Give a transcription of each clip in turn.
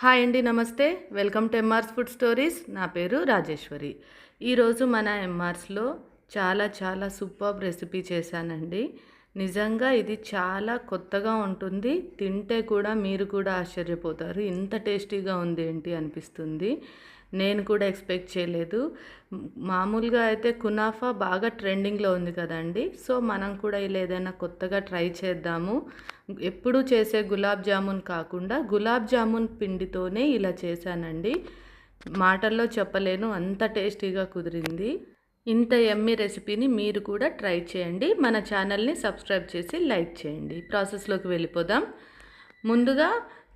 Hi అండి నమస్తే. Welcome to MR's food stories. నా పేరు రాజేశ్వరి. ఈరోజు మన ఎంఆర్స్లో చాలా చాలా సూపర్ రెసిపీ చేశానండి. నిజంగా ఇది చాలా కొత్తగా ఉంటుంది. తింటే కూడా మీరు కూడా ఆశ్చర్యపోతారు. ఇంత టేస్టీగా ఉంది ఏంటి అనిపిస్తుంది. నేను కూడా ఎక్స్పెక్ట్ చేయలేదు. మామూలుగా అయితే కునాఫా బాగా ట్రెండింగ్లో ఉంది కదండి. సో మనం కూడా ఇలా ఏదైనా కొత్తగా ట్రై చేద్దాము. ఎప్పుడు చేసే గులాబ్ జామున్ కాకుండా గులాబ్ జామున్ పిండితోనే ఇలా చేశానండి. మాటల్లో చెప్పలేను. అంత టేస్టీగా కుదిరింది. ఇంత ఎమ్మి రెసిపీని మీరు కూడా ట్రై చేయండి. మన ఛానల్ని సబ్స్క్రైబ్ చేసి లైక్ చేయండి. ప్రాసెస్లోకి వెళ్ళిపోదాం. ముందుగా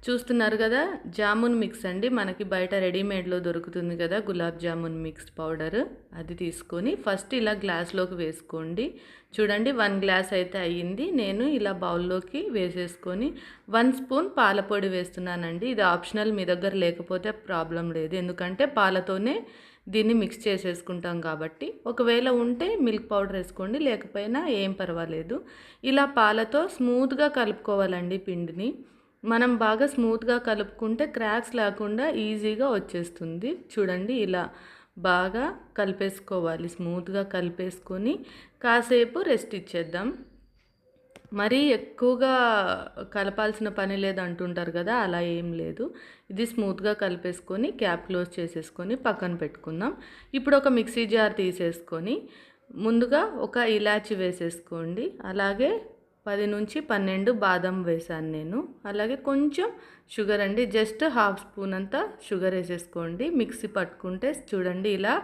చూస్తున్నారు కదా జామున్ మిక్స్ అండి. మనకి బయట రెడీమేడ్లో దొరుకుతుంది కదా గులాబ్ జామున్ మిక్స్ పౌడర్ అది తీసుకొని ఫస్ట్ ఇలా గ్లాస్లోకి వేసుకోండి. చూడండి వన్ గ్లాస్ అయితే అయ్యింది. నేను ఇలా బౌల్లోకి వేసేసుకొని వన్ స్పూన్ పాలపొడి వేస్తున్నానండి. ఇది ఆప్షనల్ మీ దగ్గర లేకపోతే ప్రాబ్లం లేదు. ఎందుకంటే పాలతోనే దీన్ని మిక్స్ చేసేసుకుంటాం కాబట్టి. ఒకవేళ ఉంటే మిల్క్ పౌడర్ వేసుకోండి లేకపోయినా ఏం పర్వాలేదు. ఇలా పాలతో స్మూత్గా కలుపుకోవాలండి పిండిని. మనం బాగా స్మూత్గా కలుపుకుంటే క్రాక్స్ లేకుండా ఈజీగా వచ్చేస్తుంది. చూడండి ఇలా బాగా కలిపేసుకోవాలి స్మూత్గా కలిపేసుకొని కాసేపు రెస్ట్ ఇచ్చేద్దాం. మరీ ఎక్కువగా కలపాల్సిన పని లేదు అంటుంటారు కదా అలా ఏం లేదు. ఇది స్మూత్గా కలిపేసుకొని క్యాప్ క్లోజ్ చేసేసుకొని పక్కన పెట్టుకుందాం. ఇప్పుడు ఒక మిక్సీ జార్ తీసేసుకొని ముందుగా ఒక ఇలాచి వేసేసుకోండి. అలాగే పది నుంచి పన్నెండు బాదం వేసాను నేను. అలాగే కొంచెం షుగర్ అండి జస్ట్ హాఫ్ స్పూన్ అంతా షుగర్ వేసేసుకోండి. మిక్సీ పట్టుకుంటే చూడండి ఇలా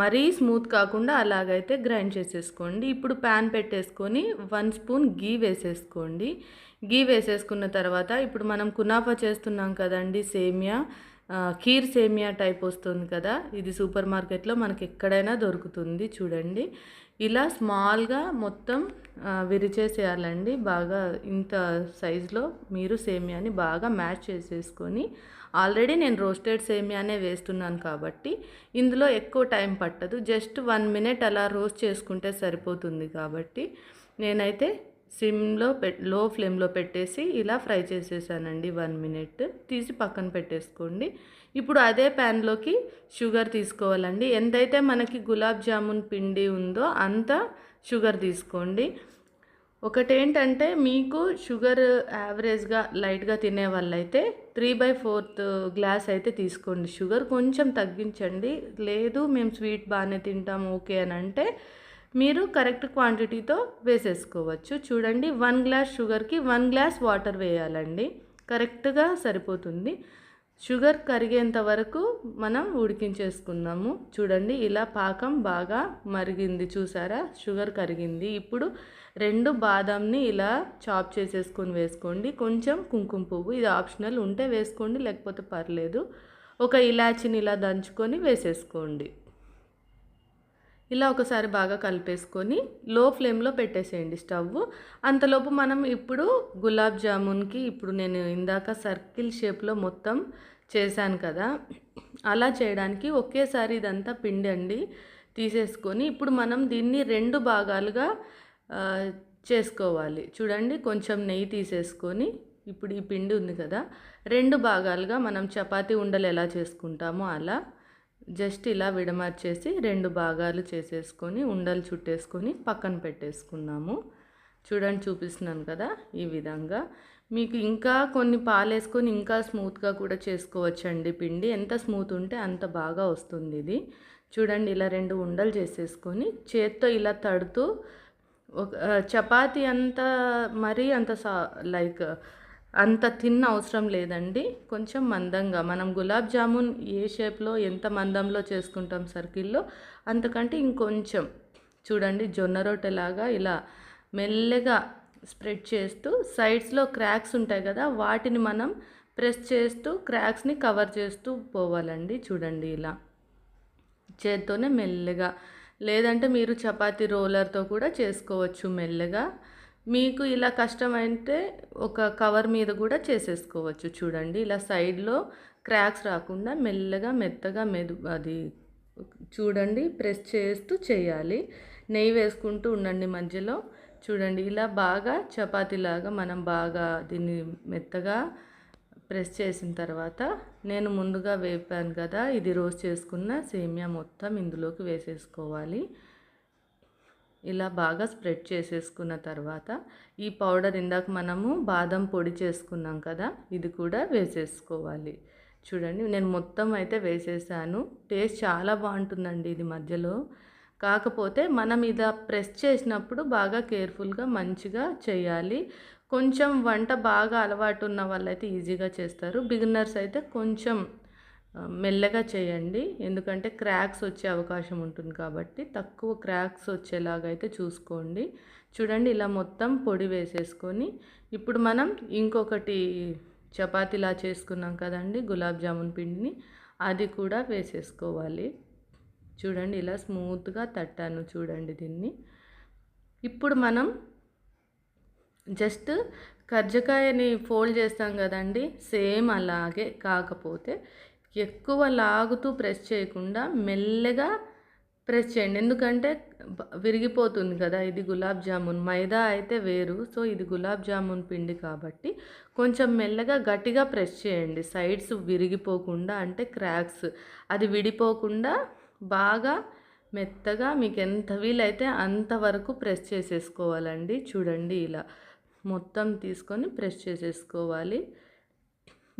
మరీ స్మూత్ కాకుండా అలాగైతే గ్రైండ్ చేసేసుకోండి. ఇప్పుడు ప్యాన్ పెట్టేసుకొని వన్ స్పూన్ గీ వేసేసుకోండి. గీ వేసేసుకున్న తర్వాత ఇప్పుడు మనం కునాఫా చేస్తున్నాం కదండి సేమియా. ఖీర్ సేమియా టైప్ వస్తుంది కదా ఇది సూపర్ మార్కెట్లో మనకి ఎక్కడైనా దొరుకుతుంది చూడండి. ఇలా స్మాల్గా మొత్తం విరిచేసేయాలండి. బాగా ఇంత సైజులో మీరు సేమియాని బాగా మ్యాచ్ చేసేసుకొని ఆల్రెడీ నేను రోస్టెడ్ సేమియానే వేస్తున్నాను కాబట్టి ఇందులో ఎక్కువ టైం పట్టదు. జస్ట్ వన్ మినిట్ అలా రోస్ట్ చేసుకుంటే సరిపోతుంది కాబట్టి నేనైతే సిమ్లో పె లో ఫ్లేమ్లో పెట్టేసి ఇలా ఫ్రై చేసేసానండి వన్ మినిట్. తీసి పక్కన పెట్టేసుకోండి. ఇప్పుడు అదే ప్యాన్లోకి షుగర్ తీసుకోవాలండి. ఎంతైతే మనకి గులాబ్ జామున్ పిండి ఉందో అంత షుగర్ తీసుకోండి. ఒకటేంటంటే మీకు షుగర్ యావరేజ్గా లైట్గా తినే వాళ్ళైతే త్రీ బై ఫోర్త్ గ్లాస్ అయితే తీసుకోండి. షుగర్ కొంచెం తగ్గించండి. లేదు మేము స్వీట్ బాగానే తింటాం ఓకే అని అంటే మీరు కరెక్ట్ క్వాంటిటీతో వేసేసుకోవచ్చు. చూడండి వన్ గ్లాస్ షుగర్కి వన్ గ్లాస్ వాటర్ వేయాలండి. కరెక్ట్గా సరిపోతుంది. షుగర్ కరిగేంత వరకు మనం ఉడికించేసుకుందాము చూడండి ఇలా పాకం బాగా మరిగింది చూసారా? షుగర్ కరిగింది. ఇప్పుడు రెండు బాదాంని ఇలా చాప్ చేసేసుకొని వేసుకోండి. కొంచెం కుంకుమ పువ్వు ఇది ఆప్షనల్ ఉంటే వేసుకోండి లేకపోతే పర్లేదు. ఒక ఇలాచిని ఇలా దంచుకొని వేసేసుకోండి. ఇలా ఒకసారి బాగా కలిపేసుకొని లో ఫ్లేమ్లో పెట్టేసేయండి స్టవ్. అంతలోపు మనం ఇప్పుడు గులాబ్ జామున్కి ఇప్పుడు నేను ఇందాక సర్కిల్ షేప్లో మొత్తం చేశాను కదా. అలా చేయడానికి ఒకేసారి ఇదంతా పిండి అండి తీసేసుకొని ఇప్పుడు మనం దీన్ని రెండు భాగాలుగా చేసుకోవాలి. చూడండి కొంచెం నెయ్యి తీసేసుకొని ఇప్పుడు ఈ పిండి ఉంది కదా. రెండు భాగాలుగా మనం చపాతీ ఉండలు ఎలా చేసుకుంటామో అలా జస్ట్ ఇలా విడమర్చేసి రెండు భాగాలు చేసేసుకొని ఉండలు చుట్టేసుకొని పక్కన పెట్టేసుకున్నాము. చూడండి చూపిస్తున్నాను కదా ఈ విధంగా. మీకు ఇంకా కొన్ని పాలు వేసుకొని ఇంకా స్మూత్గా కూడా చేసుకోవచ్చండి పిండి. ఎంత స్మూత్ ఉంటే అంత బాగా వస్తుంది ఇది. చూడండి ఇలా రెండు ఉండలు చేసేసుకొని చేత్తో ఇలా తడుతూ ఒక చపాతీ అంత మరీ అంత సా లైక్ అంత తిన్న అవసరం లేదండి. కొంచెం మందంగా. మనం గులాబ్ జామున్ ఏ షేప్లో ఎంత మందంలో చేసుకుంటాం సర్కిల్లో అంతకంటే ఇంకొంచెం. చూడండి జొన్న రొట్టెలాగా ఇలా మెల్లగా స్ప్రెడ్ చేస్తూ సైడ్స్లో క్రాక్స్ ఉంటాయి కదా వాటిని మనం ప్రెస్ చేస్తూ క్రాక్స్ని కవర్ చేస్తూ పోవాలండి. చూడండి ఇలా. చేత్తోనే మెల్లగా. లేదంటే మీరు చపాతీ రోలర్తో కూడా చేసుకోవచ్చు మెల్లగా. మీకు ఇలా కష్టమైతే ఒక కవర్ మీద కూడా చేసేసుకోవచ్చు చూడండి. ఇలా సైడ్లో క్రాక్స్ రాకుండా మెల్లగా మెత్తగా మెదు అది చూడండి ప్రెస్ చేస్తూ చేయాలి. నెయ్యి వేసుకుంటూ ఉండండి మధ్యలో. చూడండి ఇలా బాగా చపాతీలాగా మనం బాగా దీన్ని మెత్తగా ప్రెస్ చేసిన తర్వాత నేను ముందుగా వేపాను కదా ఇది రోస్ట్ చేసుకున్న సేమియా మొత్తం ఇందులోకి వేసేసుకోవాలి. ఇలా బాగా స్ప్రెడ్ చేసేసుకున్న తర్వాత ఈ పౌడర్ ఇందాక మనము బాదం పొడి చేసుకున్నాం కదా ఇది కూడా వేసేసుకోవాలి. చూడండి నేను మొత్తం అయితే వేసేసాను. టేస్ట్ చాలా బాగుంటుందండి ఇది మధ్యలో. కాకపోతే మనం ఇలా ప్రెస్ చేసినప్పుడు బాగా కేర్ఫుల్గా మంచిగా చేయాలి. కొంచెం వంట బాగా అలవాటు ఉన్న వాళ్ళైతే ఈజీగా చేస్తారు. బిగినర్స్ అయితే కొంచెం మెల్లగా చేయండి. ఎందుకంటే క్రాక్స్ వచ్చే అవకాశం ఉంటుంది కాబట్టి తక్కువ క్రాక్స్ వచ్చేలాగైతే చూసుకోండి. చూడండి ఇలా మొత్తం పొడి వేసేసుకొని ఇప్పుడు మనం ఇంకొకటి చపాతీలా చేసుకున్నాం కదండి గులాబ్ జామున్ పిండిని అది కూడా వేసేసుకోవాలి. చూడండి ఇలా స్మూత్గా తట్టాను చూడండి దీన్ని. ఇప్పుడు మనం జస్ట్ కర్జకాయని ఫోల్డ్ చేస్తాం కదండి సేమ్ అలాగే కాకపోతే ఎక్కువ లాగుతూ ప్రెస్ చేయకుండా మెల్లగా ప్రెస్ చేయండి. ఎందుకంటే విరిగిపోతుంది కదా ఇది గులాబ్ జామున్. మైదా అయితే వేరు. సో ఇది గులాబ్ జామున్ పిండి కాబట్టి కొంచెం మెల్లగా గట్టిగా ప్రెస్ చేయండి. సైడ్స్ విరిగిపోకుండా అంటే క్రాక్స్. అది విడిపోకుండా బాగా మెత్తగా మీకు ఎంత వీలైతే అంతవరకు ప్రెస్ చేసేసుకోవాలండి. చూడండి ఇలా మొత్తం తీసుకొని ప్రెస్ చేసేసుకోవాలి.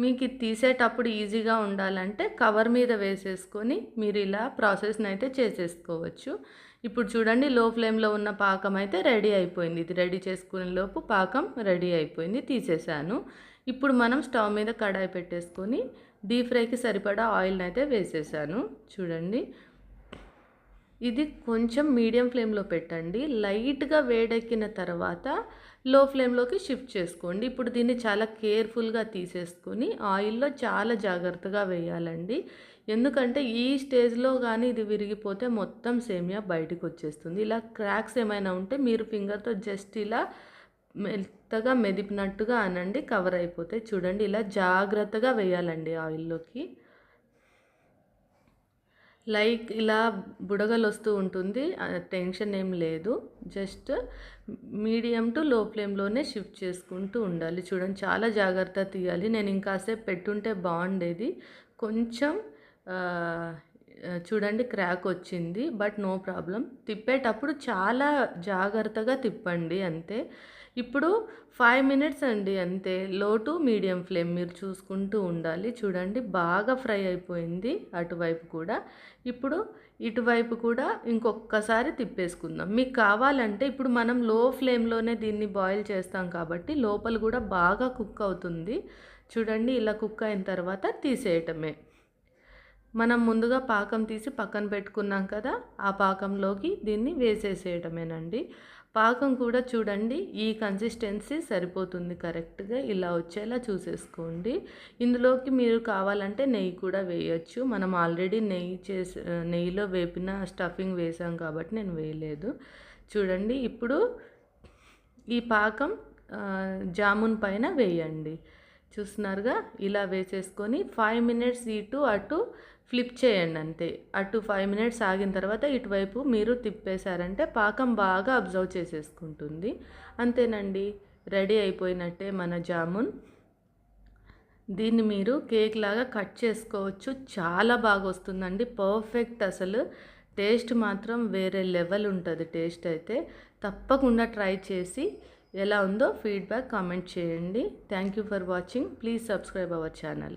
మీకు ఇది తీసేటప్పుడు ఈజీగా ఉండాలంటే కవర్ మీద వేసేసుకొని మీరు ఇలా ప్రాసెస్ని అయితే చేసేసుకోవచ్చు. ఇప్పుడు చూడండి లో ఫ్లేమ్లో ఉన్న పాకం అయితే రెడీ అయిపోయింది. ఇది రెడీ చేసుకునే లోపు పాకం రెడీ అయిపోయింది తీసేసాను. ఇప్పుడు మనం స్టవ్ మీద కడాయి పెట్టేసుకొని డీప్ ఫ్రైకి సరిపడా ఆయిల్ని అయితే వేసేసాను. చూడండి ఇది కొంచెం మీడియం ఫ్లేమ్లో పెట్టండి. లైట్గా వేడెక్కిన తర్వాత లో ఫ్లేమ్లోకి షిఫ్ట్ చేసుకోండి. ఇప్పుడు దీన్ని చాలా కేర్ఫుల్గా తీసేసుకొని ఆయిల్లో చాలా జాగ్రత్తగా వేయాలండి. ఎందుకంటే ఈ స్టేజ్లో కానీ ఇది విరిగిపోతే మొత్తం సేమియా బయటకు వచ్చేస్తుంది ఇలా క్రాక్స్ ఏమైనా ఉంటే మీరు ఫింగర్తో జస్ట్ ఇలా మెత్తగా మెదిపినట్టుగా అనండి. కవర్ అయిపోతే చూడండి. ఇలా జాగ్రత్తగా వేయాలండి ఆయిల్లోకి. లైక్ ఇలా బుడగలు వస్తూ ఉంటుంది. టెన్షన్ ఏం లేదు. జస్ట్ మీడియం టు లో ఫ్లేమ్లోనే షిఫ్ట్ చేసుకుంటూ ఉండాలి. చూడండి చాలా జాగ్రత్త తీయాలి. నేను ఇంకాసేపు పెట్టుంటే బాగుండేది. కొంచెం చూడండి క్రాక్ వచ్చింది బట్ నో ప్రాబ్లం తిప్పేటప్పుడు చాలా జాగ్రత్తగా తిప్పండి అంతే. ఇప్పుడు ఫైవ్ మినిట్స్ అండి అంతే. లో టు మీడియం ఫ్లేమ్ మీరు చూసుకుంటూ ఉండాలి. చూడండి బాగా ఫ్రై అయిపోయింది అటువైపు కూడా. ఇప్పుడు ఇటువైపు కూడా ఇంకొకసారి తిప్పేసుకుందాం. మీకు కావాలంటే ఇప్పుడు మనం లో ఫ్లేమ్లోనే దీన్ని బాయిల్ చేస్తాం కాబట్టి లోపల కూడా బాగా కుక్ అవుతుంది. చూడండి ఇలా కుక్ అయిన తర్వాత తీసేయటమే. మనం ముందుగా పాకం తీసి పక్కన పెట్టుకున్నాం కదా ఆ పాకంలోకి దీన్ని వేసేసేయటమేనండి. పాకం కూడా చూడండి ఈ కన్సిస్టెన్సీ సరిపోతుంది కరెక్ట్గా ఇలా వచ్చేలా చూసేసుకోండి. ఇందులోకి మీరు కావాలంటే నెయ్యి కూడా వేయచ్చు. మనం ఆల్రెడీ నెయ్యి చేసి నెయ్యిలో వేపిన స్టఫింగ్ వేసాం కాబట్టి నేను వేయలేదు. చూడండి ఇప్పుడు ఈ పాకం జామున్ పైన వేయండి. చూస్తున్నారుగా? ఇలా వేసేసుకొని ఫైవ్ మినిట్స్ ఇటు అటు ఫ్లిప్ చేయండి అంతే. అటు ఫైవ్ మినిట్స్ ఆగిన తర్వాత ఇటువైపు మీరు తిప్పేశారంటే పాకం బాగా అబ్జర్వ్ చేసేసుకుంటుంది. అంతేనండి. రెడీ అయిపోయినట్టే మన జామున్. దీన్ని మీరు కేక్ లాగా కట్ చేసుకోవచ్చు. చాలా బాగా వస్తుందండి. పర్ఫెక్ట్ అసలు. టేస్ట్ మాత్రం వేరే లెవెల్ ఉంటుంది టేస్ట్ అయితే. తప్పకుండా ట్రై చేసి ఎలా ఉందో ఫీడ్బ్యాక్ కామెంట్ చేయండి. Thank you for watching please subscribe our channel